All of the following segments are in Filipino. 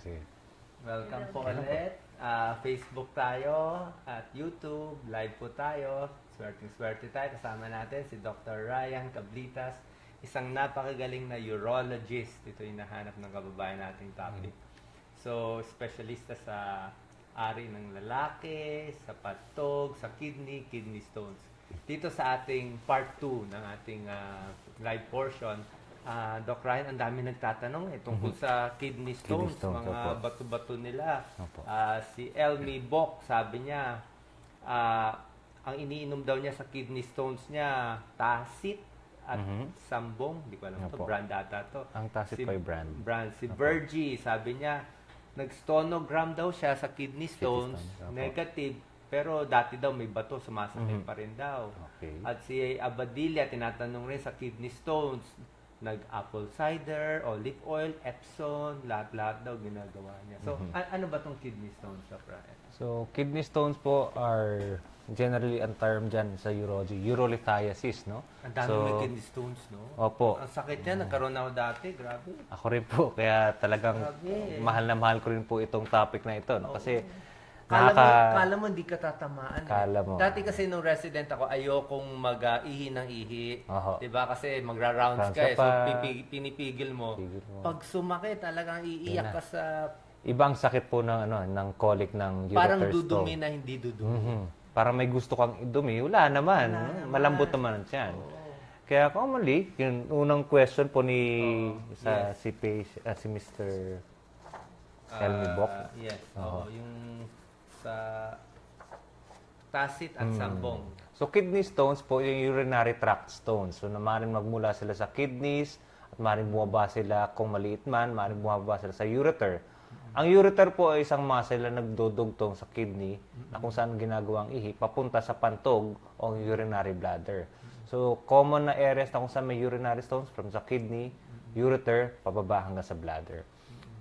Sige. Welcome po ulit. Ah, Facebook tayo at YouTube. Live po tayo. Swerteng-swerte tayo. Kasama natin si Dr. Ryan Cablitas. Isang napakagaling na urologist. Ito yung nahanap ng kababayan nating topic. So, specialista sa ari ng lalaki, sa patog, sa kidney, kidney stones. Dito sa ating part 2 ng ating ah, live portion, ah, Doc Ryan, ang dami nagtatanong eh, tungkol sa kidney stones, Mhm. stones, mga opo. bato-bato nila. Opo. Ah, si Elmi Bok, sabi niya, ah, ang iniinom daw niya sa kidney stones niya, Tasit at Mhm. Sambong. Hindi ko alam to, Opo. brand ata to. Ang Tasit po ay brand. Brand. Si Virgie, sabi niya, nag-stonogram daw siya sa kidney stones, stones, opo. negative, pero dati daw may bato, sumasakit Mhm. pa rin daw. Okay. At si Abadilla, tinatanong rin sa kidney stones, nag-apple cider, olive oil, Epsom, lahat-lahat daw ginagawa niya. So, Mhm. a- ano ba tong kidney stones, Doc Ryan? So, kidney stones po are generally ang term dyan sa urology, urolithiasis, no? Ang dami So, may kidney stones, no? Opo. Ang sakit niya, nagkaroon ako dati, grabe. Ako rin po, kaya talagang Grabe. mahal na mahal ko rin po itong topic na ito, no? Kasi Kala mo, nakaka... kala mo hindi ka tatamaan. eh. Kala mo. Dati kasi nung resident ako, ayokong mag-ihi ng ihi. Oho. Diba? Kasi magra-rounds Rounds ka ka eh. So, pa. pinipigil mo. Pigil mo. Pag sumakit, talagang iiyak ka sa... Ibang sakit po ng ano, ng colic ng ureter Parang stone. dudumi na hindi dudumi. Mhm. Parang may gusto kang idumi, wala naman. Wala no? naman. Malambot naman. Oo. Kaya commonly, yung unang question po ni sa yes. si patient, ah, si Mr. Ah, Elmi Bok. yes. Oo. Oo. Yung sa Tasit at Hmm. Sambong. So kidney stones po yung urinary tract stones. So na maaaring magmula sila sa kidneys at maaaring bumaba sila kung maliit man, maaaring bumaba sila sa ureter. Ang ureter po ay isang muscle na nagdudugtong sa kidney na kung saan ginagawang ihi papunta sa pantog o urinary bladder. So common na areas na kung saan may urinary stones from sa kidney, ureter, pababa hanggang sa bladder.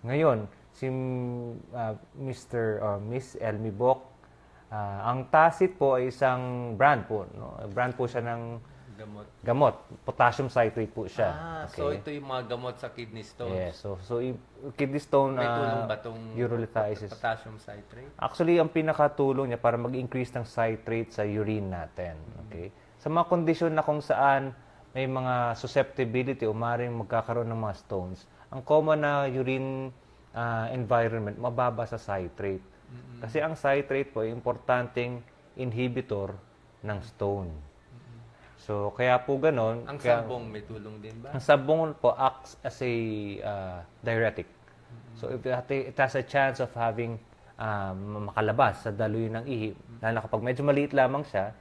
Ngayon, si uh, Mr. or Miss Elmi Bok, ah, ang Tacit po ay isang brand po. No? Brand po siya ng Gamot. gamot. Potassium citrate po siya. Ah, so ito yung mga gamot sa kidney stones. Yes. So, so kidney stone May ah, tulong ba itong urolithiasis? potassium citrate? Actually, ang pinakatulong niya para mag-increase ng citrate sa urine natin. Okay? Sa mga kondisyon na kung saan may mga susceptibility o maaaring magkakaroon ng mga stones, ang common na urine ah, environment, mababa sa citrate. Kasi ang citrate po ay importanteng inhibitor ng stone. So, kaya po ganon. Ang kaya- sambong may tulong din ba? ang sabong po acts as a uh, diuretic. So if it, it has a chance of having um, makalabas sa daluyan ng ihi, lalo na kapag medyo maliit lamang siya,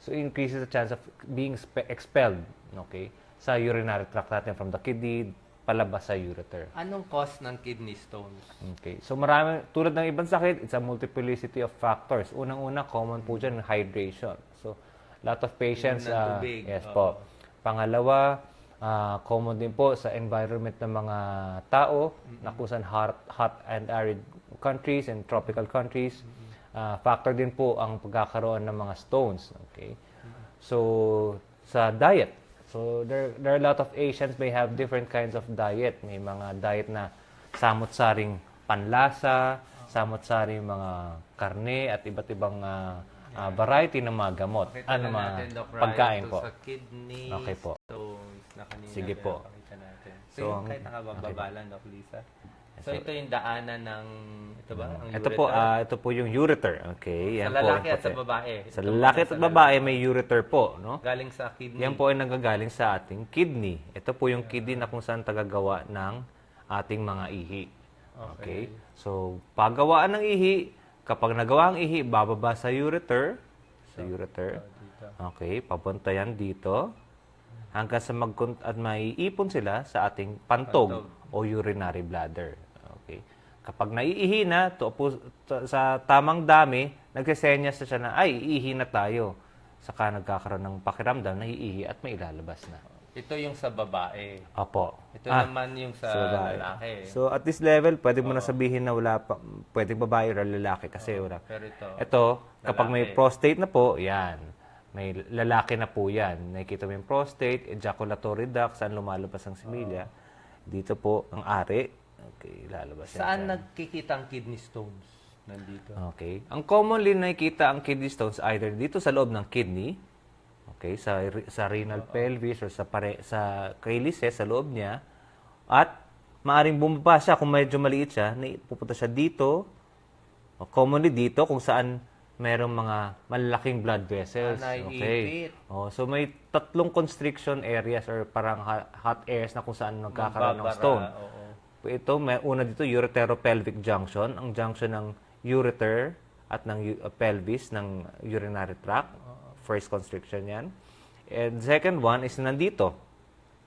so increases the chance of being expelled, okay, sa urinary tract natin from the kidney palabas sa ureter. Anong cause ng kidney stones? Okay. So marami, tulad ng ibang sakit, it's a multiplicity of factors. Unang-una, common po dyan, hydration. So, lot of patients, tubig, yes oo. po. Pangalawa, ah, common din po sa environment ng mga tao, na kung saan hot, hot and arid countries and tropical countries. Ah, factor din po ang pagkakaroon ng mga stones. Okay. So, sa diet. So, there, there are a lot of Asians may have different kinds of diet. May mga diet na samot-saring panlasa, samot-saring mga karne at iba't ibang ah, ah, variety ng mga gamot. Pakita ano mga natin, Doc Ryan, pagkain po. Sa kidney Okay po. stones na kanina. Sige po. Natin. So, So, yung kahit nakabababa lang, Doc Lisa. So- ito yung daanan ng, ito ba? Ang Ito po, ureter? ah, ito po yung ureter. Okay, sa yan lalaki po. at sa babae. Sa Ito lalaki at sa babae may ureter po, no? Galing sa kidney. Yan po ay nanggagaling sa ating kidney. Ito po yung kidney na kung saan tagagawa ng ating mga ihi. Okay? So, paggawaan ng ihi, kapag nagawa ang ihi, bababa sa ureter. Sa ureter. Dito. Okay, papunta yan dito. Hanggang sa mag at maiipon sila sa ating pantog, o urinary bladder. Kapag naiihi na, to, sa tamang dami, nagsisenyas na siya na, ay, iihi na tayo. Saka nagkakaroon ng pakiramdam na iihi at may ilalabas na. Ito yung sa babae. Opo. Ito Ah, naman yung sa sa babae. lalaki. So at this level, pwede mo na sabihin na wala pa, pwedeng babae o lalaki kasi wala. Pero ito, Ito, kapag may prostate na po, yan. May lalaki na po yan. Nakikita mo yung prostate, ejaculatory duct, saan lumalabas ang similya. Dito po ang ari. Okay, lalabas yan Saan nagkikita ang kidney stones? Nandito. Okay. Ang commonly nakikita ang kidney stones either dito sa loob ng kidney, okay, sa sa renal pelvis or sa pare, sa calyces sa loob niya at maaring bumaba siya kung medyo maliit siya, pupunta siya dito. O commonly dito kung saan merong mga malalaking blood vessels. Ah, naiipit. Oh, so may tatlong constriction areas or parang hot areas na kung saan nagkakaroon ng stone. oo. Ito, may una dito, ureteropelvic junction. Ang junction ng ureter at ng uh, pelvis ng urinary tract. First constriction yan. And second one is nandito,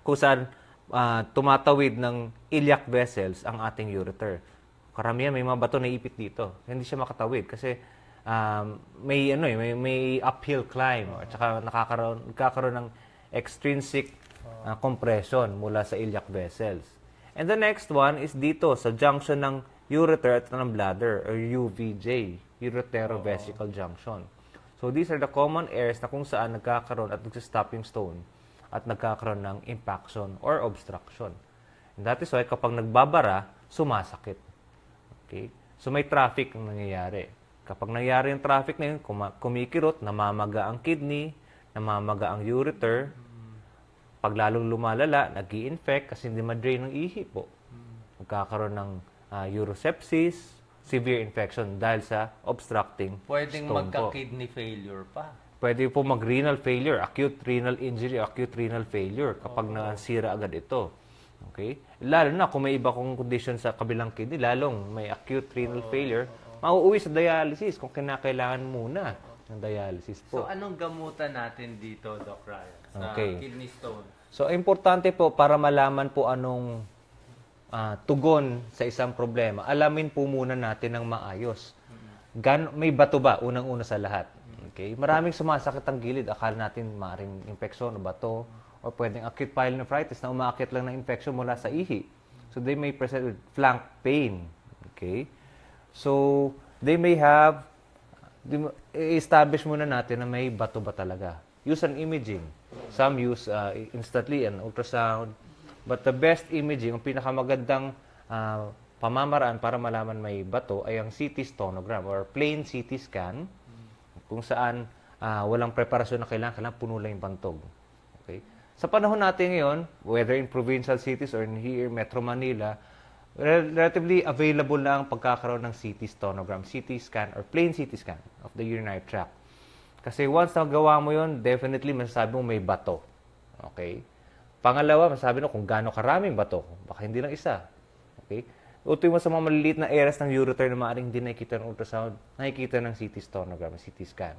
kung saan ah, tumatawid ng iliac vessels ang ating ureter. Karamihan may mga bato na ipit dito. Hindi siya makatawid kasi um, may ano eh, may, may uphill climb at saka nakakaroon nagkakaroon ng extrinsic ah, compression mula sa iliac vessels. And the next one is dito sa junction ng ureter at ng bladder or UVJ, ureterovesical junction. So these are the common areas na kung saan nagkakaroon at nagsistop yung stone at nagkakaroon ng impaction or obstruction. And that is why kapag nagbabara, sumasakit. Okay? So may traffic ang nangyayari. Kapag nangyari yung traffic na yun, kumikirot, namamaga ang kidney, namamaga ang ureter, pag lalong lumalala, nag infect kasi hindi ma-drain ng ihi po. Magkakaroon ng ah, urosepsis, severe infection dahil sa obstructing Pwedeng stone magka-kidney failure pa. Pwede po mag-renal failure, acute renal injury, acute renal failure kapag nasira agad ito. Okay? Lalo na kung may iba kong condition sa kabilang kidney, lalong may acute renal failure, mauuwi sa dialysis kung kinakailangan muna ng dialysis So po. anong gamutan natin dito, Doc Ryan? Sa Okay. kidney stone. So, importante po para malaman po anong ah, tugon sa isang problema, alamin po muna natin ng maayos. Gan may bato ba? Unang-una sa lahat. Okay? Maraming sumasakit ang gilid. Akala natin maring infeksyon o bato or pwedeng acute pyelonephritis na umaakit lang ng infection mula sa ihi. So, they may present with flank pain. Okay? So, they may have i-establish muna natin na may bato ba talaga. Use an imaging. Some use uh, instantly an ultrasound. But the best imaging, ang pinakamagandang uh, pamamaraan para malaman may bato ay ang CT stonogram or plain CT scan kung saan ah, walang preparasyon na kailangan, kailangan puno lang yung bantog. Okay? Sa panahon natin ngayon, whether in provincial cities or in here, Metro Manila, relatively available na ang pagkakaroon ng CT stonogram, CT scan, or plain CT scan of the urinary tract. Kasi once nagawa mo yon, definitely masasabi mo may bato. Okay? Pangalawa, masasabi mo kung gaano karaming bato. Baka hindi lang isa. Okay? Utoy mo sa mga maliliit na areas ng ureter na maaaring hindi nakikita ng ultrasound, nakikita ng CT stonogram, CT scan.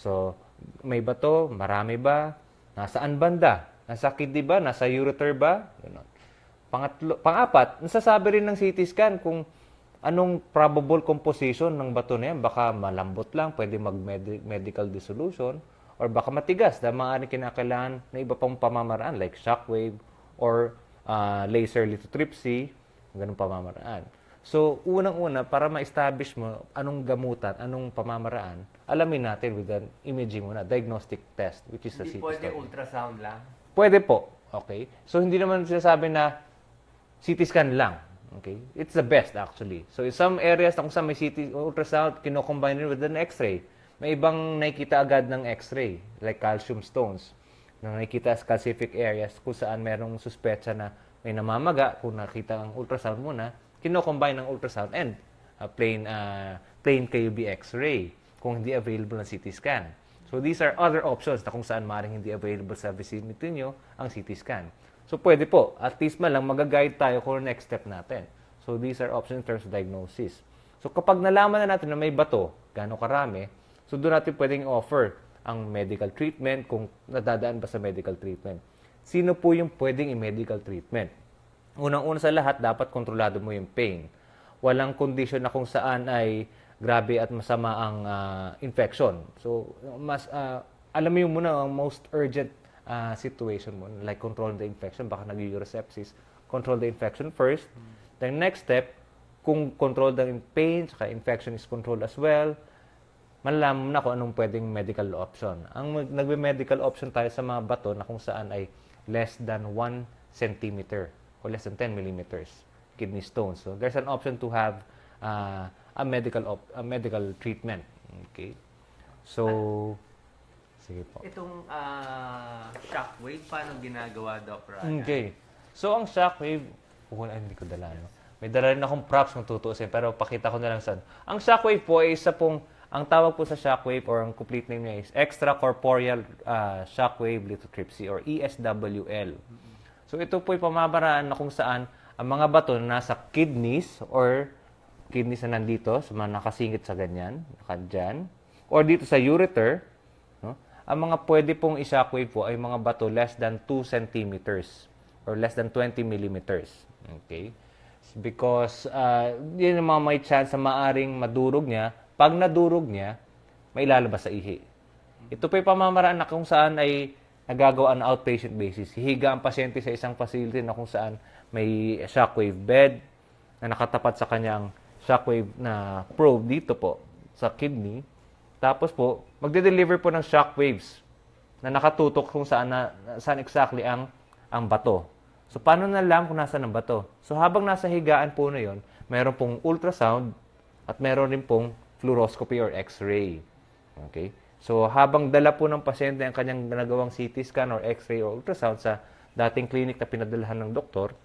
So, may bato, marami ba? Nasaan banda? Nasa kidney ba? Nasa ureter ba? Ganon. Pangatlo, pangapat, nasasabi rin ng CT scan kung anong probable composition ng bato na yan. Baka malambot lang, pwede mag-medical dissolution, or baka matigas dahil maaaring kinakailangan na iba pang pamamaraan like shockwave or ah, laser lithotripsy, ganun pamamaraan. So, unang-una, para ma-establish mo anong gamutan, anong pamamaraan, alamin natin with an imaging muna, diagnostic test, which is a Hindi CT pwede scan. ultrasound lang. Pwede po. Okay? So, hindi naman sinasabi na CT scan lang. Okay? It's the best actually. So, in some areas na kung saan may CT ultrasound, kino-combine with an X-ray. May ibang nakikita agad ng X-ray, like calcium stones. Na nakikita sa calcific areas kung saan merong suspecha na may namamaga, kung nakita ang ultrasound muna, kino-combine ng ultrasound and uh, plain, uh, plain KUB X-ray kung hindi available ng CT scan. So these are other options na kung saan maaaring hindi available sa vicinity nyo ang CT scan. So pwede po, at least man lang mag-guide tayo kung ano next step natin. So these are options in terms of diagnosis. So kapag nalaman na natin na may bato, gaano karami, so doon natin pwedeng offer ang medical treatment kung nadadaan ba sa medical treatment. Sino po yung pwedeng i-medical treatment? Unang-una sa lahat, dapat kontrolado mo yung pain. Walang condition na kung saan ay grabe at masama ang ah, infection. So, mas ah, alam mo yung muna ang most urgent ah, situation mo, like control the infection, baka nag-urosepsis, control the infection first. Then next step, kung control the pain, saka infection is controlled as well, malalaman mo na kung anong pwedeng medical option. Ang nagbe-medical option tayo sa mga bato na kung saan ay less than 1 centimeter or less than 10 millimeters. kidney stones. So there's an option to have uh, a medical op- a medical treatment. Okay. So sige po. Itong ah, shockwave, paano ginagawa, Doc Ryan? Okay. So, ang shockwave, oh, ay, hindi ko dala, no? May dala rin akong props kung tutuusin, pero pakita ko na lang saan. Ang shockwave po ay isa pong, ang tawag po sa shockwave or ang complete name niya is extracorporeal uh, shockwave lithotripsy or ESWL. So, ito po ay pamamaraan na kung saan ang mga bato na nasa kidneys or kidneys na nandito, sa mga nakasingit sa ganyan, nakadyan, or dito sa ureter? Ang mga pwede pong i-shockwave po ay mga bato less than 2 centimeters or less than 20 millimeters. Okay? Because uh, yun yung mga may chance na maaring madurog niya. Pag nadurog niya, may lalabas sa ihi. Ito po yung pamamaraan na kung saan ay nagagawa on outpatient basis. Hihiga ang pasyente sa isang facility na kung saan may shockwave bed na nakatapat sa kanyang shockwave na probe dito po sa kidney. Tapos po, magde-deliver po ng shockwaves na nakatutok kung saan, na, saan exactly ang, ang bato. So, paano nalam kung nasa ng bato? So, habang nasa higaan po na yon, meron pong ultrasound at meron rin pong fluoroscopy or x-ray. Okay? So, habang dala po ng pasyente ang kanyang ginagawang CT scan or x-ray or ultrasound sa dating clinic na pinadalahan ng doktor,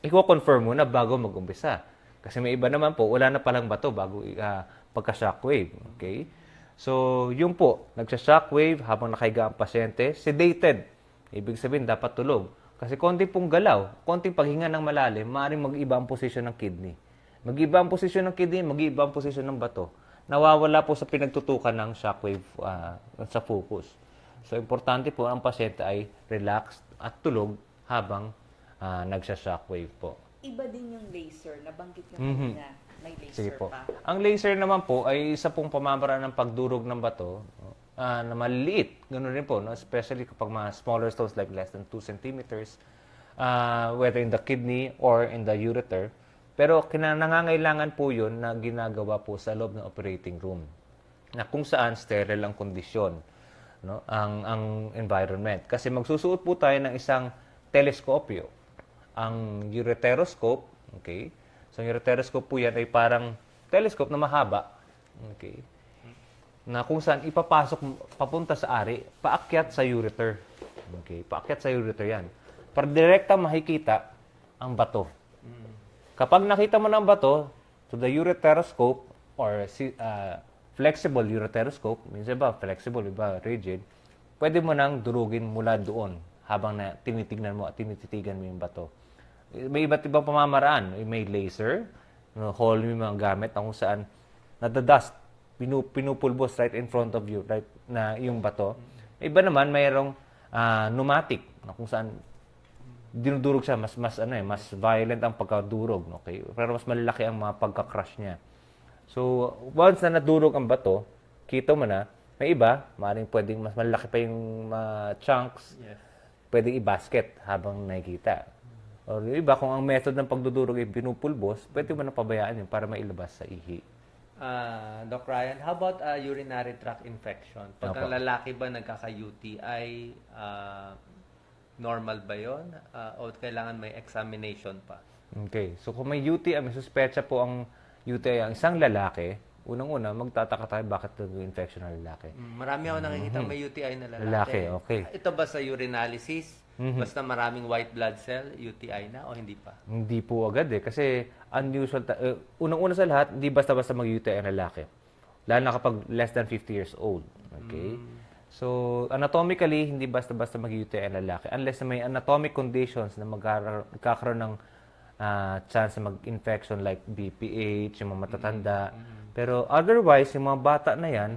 i-confirm muna bago mag-umpisa. Kasi may iba naman po, wala na palang bato bago uh, pagka-shockwave. Okay? So, yun po, nagsha-shockwave habang nakahiga ang pasyente, sedated. Ibig sabihin, dapat tulog. Kasi konti pong galaw, konting paghinga ng malalim, maaaring mag-iba ang posisyon ng kidney. Mag-iba ang posisyon ng kidney, mag-iba ang posisyon ng bato. Nawawala po sa pinagtutukan ng shockwave ah, sa focus. So, importante po ang pasyente ay relaxed at tulog habang ah, nagsha-shockwave po. Iba din yung laser, nabanggit nyo Mhm. kanina. May laser Sige po. pa. Ang laser naman po ay isa pong pamamaraan ng pagdurog ng bato ah, na maliliit. Ganun rin po, no? especially kapag mga smaller stones like less than 2 centimeters, ah, whether in the kidney or in the ureter. Pero kina- nangangailangan po yun na ginagawa po sa loob ng operating room na kung saan sterile ang kondisyon no ang ang environment kasi magsusuot po tayo ng isang teleskopyo ang ureteroscope okay so ang ureteroscope po yan ay parang telescope na mahaba. Okay. Na kung saan ipapasok papunta sa ari paakyat sa ureter. Okay paakyat sa ureter yan. Para direkta makikita ang bato. Kapag nakita mo ng bato to the ureteroscope or ah, flexible ureteroscope, minsan ba flexible, iba rigid, pwede mo nang durugin mula doon habang na tinitignan mo at tinititigan mo yung bato. May iba't ibang pamamaraan. May laser, mo yung mga gamit na kung saan nadadust, pinu, pinupulbos right in front of you, right, na yung bato. May iba naman, mayroong ah, pneumatic, na kung saan dinudurog siya mas mas ano eh mas violent ang pagkadurog no okay pero mas malaki ang mga pagka-crush niya so once na nadurog ang bato kita mo na may iba maaaring pwedeng mas malaki pa yung mga chunks Yes. pwedeng i-basket habang nakikita or yung iba kung ang method ng pagdudurog ay pinupulbos pwede mo na pabayaan yun para mailabas sa ihi Ah, Doc Ryan, how about ah, urinary tract infection? Pag Opo. ang lalaki ba nagkaka-UTI, ah, normal ba yon? Ah, o kailangan may examination pa? Okay. So kung may UTI, may suspecha po ang UTI ang isang lalaki, unang-una, magtataka tayo bakit nag-infection ang lalaki. Mm, Marami ako nakikita may UTI na lalaki. Mm-hmm. Lalaki, okay. Mm-hmm. Ito ba sa urinalysis? Basta maraming white blood cell, UTI na o hindi pa? Hindi po agad eh. Kasi unusual. Ta- uh, unang-una sa lahat, hindi basta-basta mag-UTI ang lalaki. Lalo na kapag less than 50 years old. Okay? So, anatomically, hindi basta-basta mag-UTI ang lalaki. Unless na may anatomic conditions na magkakaroon ng ah, chance na mag-infection like BPH, yung mga matatanda. Pero otherwise, yung mga bata na yan,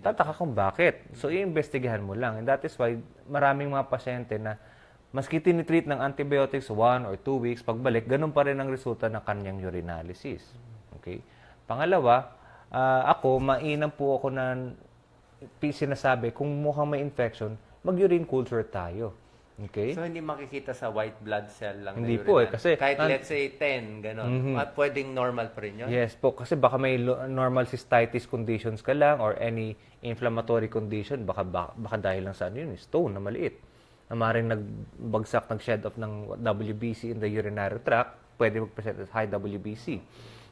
tataka kung bakit. So, iimbestigahan mo lang. And that is why maraming mga pasyente na maski tinitreat ng antibiotics one or two weeks, pagbalik, ganun pa rin ang resulta ng kanyang urinalysis. Okay? Pangalawa, ah, ako, mainam po ako na sinasabi, kung mukhang may infection, mag-urine culture tayo. Okay? So, hindi makikita sa white blood cell lang Hindi na po eh, kasi- Kahit let's say 10, gano'n. At pwedeng normal pa rin yun? Yes po, kasi baka may normal cystitis conditions ka lang or any inflammatory condition, baka, baka, baka dahil lang sa ano yun, stone na maliit. Na maaaring nagbagsak, nag-shed off ng WBC in the urinary tract, pwede mag-present as high WBC.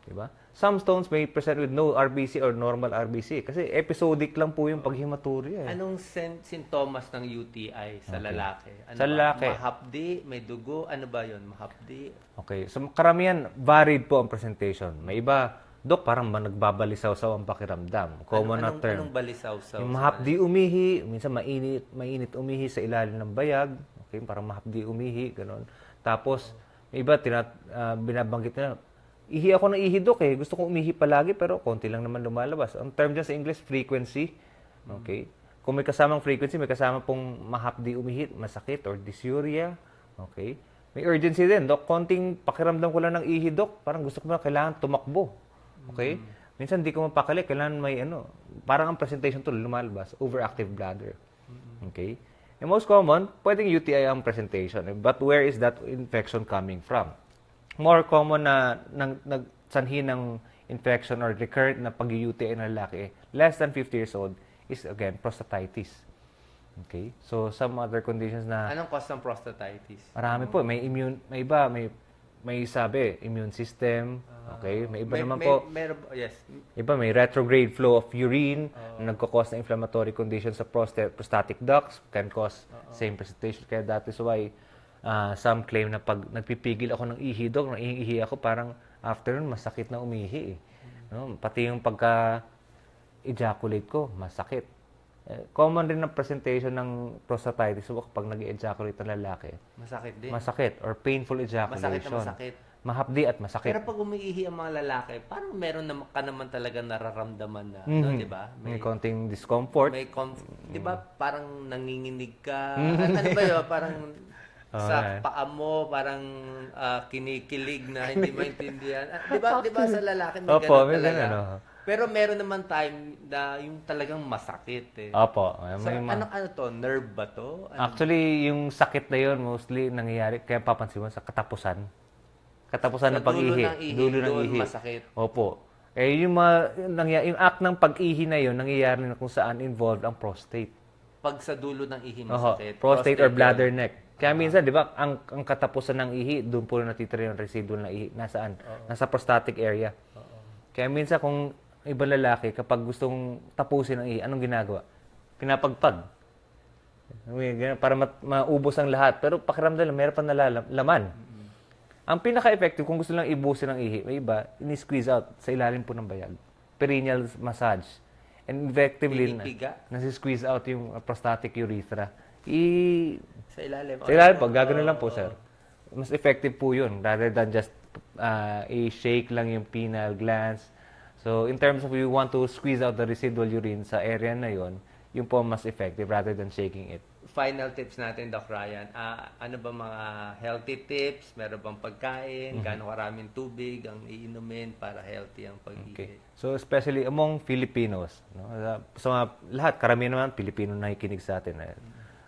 Diba? Some stones may present with no RBC or normal RBC kasi episodic lang po yung paghematuria. Eh. Anong sen- sintomas ng UTI sa lalaki? Ano Sa ba? lalaki. Mahapdi, may dugo, ano ba 'yon? Mahapdi. Okay, so karamihan varied po ang presentation. May iba, dok, parang ma- nagbabalisaw-saw ang pakiramdam. Common anong, na term. Anong balisaw sa yung mahapdi umihi, minsan mainit, mainit umihi sa ilalim ng bayag. Okay, parang mahapdi umihi, ganun. Tapos, may iba, tinat, ah, binabanggit nila, ihi ako ng ihi, dok eh. Gusto kong umihi palagi, pero konti lang naman lumalabas. Ang term dyan sa English, frequency. Okay? Kung may kasamang frequency, may kasama pong mahapdi umihi, masakit, or dysuria. Okay? May urgency din, dok. Konting pakiramdam ko lang ng ihi, dok. Parang gusto ko na kailangan tumakbo. Okay? Minsan di ko mapakali, kailangan may ano, parang ang presentation to lumalabas, overactive bladder. Okay? And most common, pwedeng UTI ang presentation. But where is that infection coming from? More common na nang, nagsanhi ng infection or recurrent na pag-UTI ng lalaki, less than 50 years old, is again, prostatitis. Okay? So, some other conditions na Anong cause ng prostatitis? Marami po. May immune, may iba, may may sabi, immune system. Okay? May iba may, naman may, po. meron- yes. Iba may retrograde flow of urine na nagkakos ng inflammatory conditions sa prostate, prostatic ducts can cause same presentation. Kaya that is why ah, some claim na pag nagpipigil ako ng ihi, dok, nang ihi ako, parang after nun, masakit na umihi. Eh. No? Pati yung pagka ejaculate ko, masakit. Eh, common rin ang presentation ng prostatitis kapag nag-ejaculate ang lalaki. Masakit din. Masakit or painful ejaculation. Masakit na masakit. Mahapdi at masakit. Pero pag umiihi ang mga lalaki, parang meron na ka naman talaga nararamdaman na, Mhm. no, 'di ba? May konting discomfort. may conf- 'di ba? Parang nanginginig ka. Mm-hmm. ano ba 'yun? Parang sa Alright. paa mo parang ah, kinikilig na hindi maintindihan. Ah, 'Di ba? 'Di ba sa lalaki may Opo, ganun may talaga. ganun, oh. Pero meron naman time na yung talagang masakit eh. Opo. So, may ma- ano ano to? Nerve ba to? Ano? Actually, yung sakit na yun, mostly nangyayari, kaya papansin mo, sa katapusan. Katapusan Sa ng pag-ihi. dulo ng ihi, Dulo ng doon ihi. masakit. Opo. Eh, yung, mga, yung, nangyayari, yung act ng pag-ihi na yun, nangyayari na kung saan involved ang prostate. Pag sa dulo ng ihi Oho, masakit. prostate, or yun. bladder neck. Kaya minsan, di ba, ang, ang katapusan ng ihi, doon po natitira yung residual na ihi. Nasaan? Nasa prostatic area. Kaya minsan, kung ibang lalaki, kapag gustong tapusin ang ihi, anong ginagawa? Pinapagpag. Para mat- maubos ang lahat. Pero pakiramdam lang, meron pa nalalaman. Ang pinaka-effective, kung gusto lang ibusin ng ihi, may iba, ini-squeeze out sa ilalim po ng bayag. Perineal massage. And effectively, na, nasi-squeeze out yung uh, prostatic urethra. I, Sa ilalim. sa ilalim po, gagano lang po, sir. Mas effective po yun, rather than just uh, i-shake lang yung penile glands. So, in terms of you want to squeeze out the residual urine sa area na yon, yung po mas effective rather than shaking it. Final tips natin, Doc Ryan. Ah, ano ba mga healthy tips? Meron bang pagkain? Mm-hmm. Gaano karaming tubig ang iinumin para healthy ang pag-ihi? Okay. So, especially among Filipinos, no? sa mga lahat, karamihan naman Pilipino na nakikinig sa atin. Eh.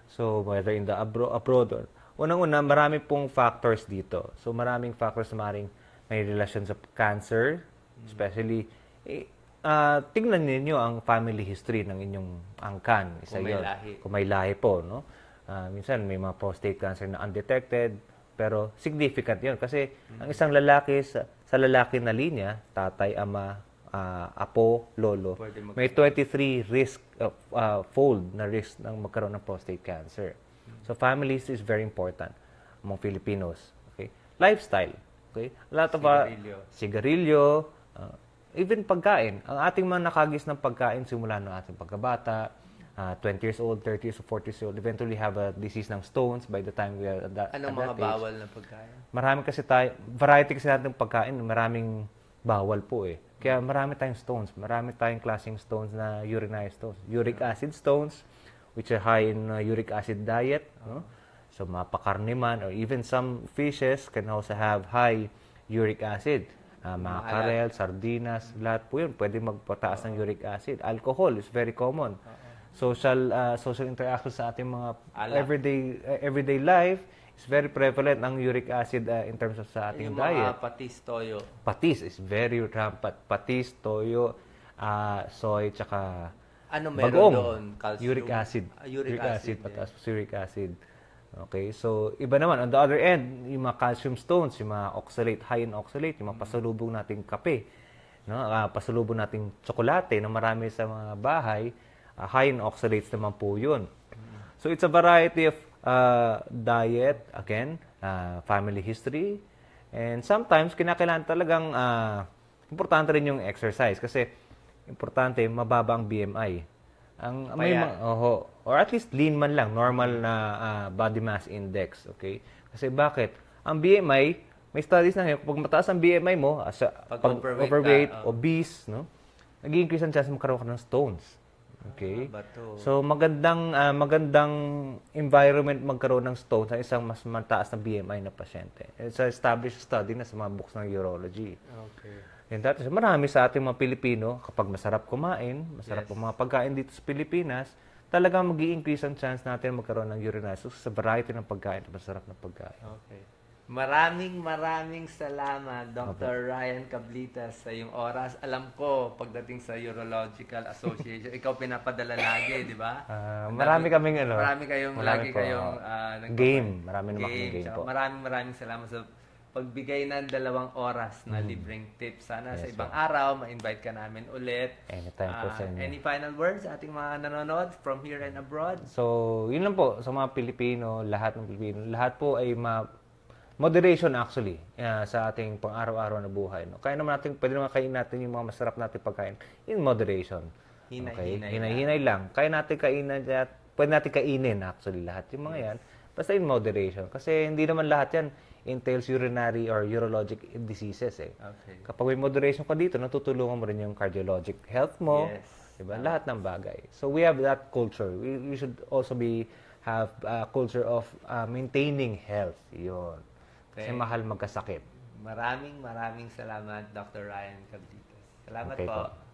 So, whether in the abro- abroad or, unang-una, marami pong factors dito. So, maraming factors na maring may relasyon sa cancer, especially, eh, ah, tingnan ninyo ang family history ng inyong angkan. Isa Kung may yun. lahi. Kung may lahi po, no? Ah, minsan may mga prostate cancer na undetected, pero significant yun. Kasi ang isang lalaki, sa, sa lalaki na linya, tatay, ama, ah, apo, lolo, may 23 risk, of, ah, fold na risk ng magkaroon ng prostate cancer. So families is very important among Filipinos. Okay? Lifestyle. Okay? A lot of ah, Sigarilyo. sigarilyo, ah, even pagkain. Ang ating mga nakagis ng pagkain simula ng ating pagkabata, ah, 20 years old, 30 years old, 40 years old, eventually have a disease ng stones by the time we are at that, Anong at mga that age. bawal na pagkain? Marami kasi tayo, variety kasi natin ng pagkain, maraming bawal po eh. Kaya marami tayong stones, marami tayong klaseng stones na urinary stones. Uric acid stones, which are high in uh, uric acid diet. No? So mapakarne man, or even some fishes can also have high uric acid. Uh, mga karel, sardinas, lahat po yun. Pwede magpataas ng uric acid. Alcohol is very common. Social uh, social interaction sa ating mga Alak. everyday uh, everyday life is very prevalent ang uric acid uh, in terms of sa ating Yung diet. mga patis, toyo. Patis is very rampant. Patis, toyo, uh, soy, tsaka Ano meron bagong. doon? Calcium? Uric acid. Ah, uric acid din. pataas po uric acid. Okay, so iba naman. On the other end, yung mga calcium stones, yung mga oxalate, high in oxalate, yung mga pasalubong nating kape, no? Ah, pasalubong nating tsokolate na marami sa mga bahay, ah, high in oxalates naman po yun. So it's a variety of uh, diet, again, uh, family history, and sometimes kinakailangan talagang uh, importante rin yung exercise kasi importante mababa ang BMI. Ang may mga- oho, or at least lean man lang, normal na ah, body mass index, okay? Kasi bakit? Ang BMI, may studies na ngayon, kapag mataas ang BMI mo, as a- Pag pag overweight ka, oh. obese, no? Nag-increase ang chance magkaroon ka ng stones. Okay? Bato. So magandang ah, magandang environment magkaroon ng stones sa isang mas mataas na BMI na pasyente. It's a established study na sa mga books ng urology. Okay. And that is, marami sa ating mga Pilipino, kapag masarap kumain, masarap Yes. ang mga pagkain dito sa Pilipinas, talagang mag increase ang chance natin magkaroon ng urinalysis sa variety ng pagkain masarap na pagkain. Okay. Maraming maraming salamat Dr. Ryan Cablitas sa iyong oras. Alam ko pagdating sa Urological Association, ikaw pinapadala lagi, di ba? Ang marami dami- kaming ano, Marami kayong marami lagi po. kayong nagpapa- Game. Marami naman game Tsaka po. Maraming maraming salamat sa pagbigay ng dalawang oras na libreng tips. Sana sa Mm. Yes, ibang araw ma-invite ka namin ulit. Anytime po Ah, sa inyo. Any final words sa ating mga nanonood from here and abroad? So, yun lang po sa mga Pilipino, lahat ng Pilipino, lahat po ay ma moderation actually ah, sa ating pang-araw-araw na buhay. No? Kaya naman natin, pwede naman kainin natin yung mga masarap natin pagkain in moderation. Hinay-hinay okay? Hinay-hinay lang. Kaya natin kainin at pwede natin kainin actually lahat yung mga yan. Basta in moderation. Kasi hindi naman lahat yan entails urinary or urologic diseases eh. Okay. Kapag may moderation ka dito, natutulungan mo rin yung cardiologic health mo. Yes. Diba? Lahat ng bagay. So we have that culture. We, we should also be have a culture of uh, maintaining health. Yun. Kasi mahal magkasakit. Maraming maraming salamat Dr. Ryan Cablitas. Salamat Okay po. po.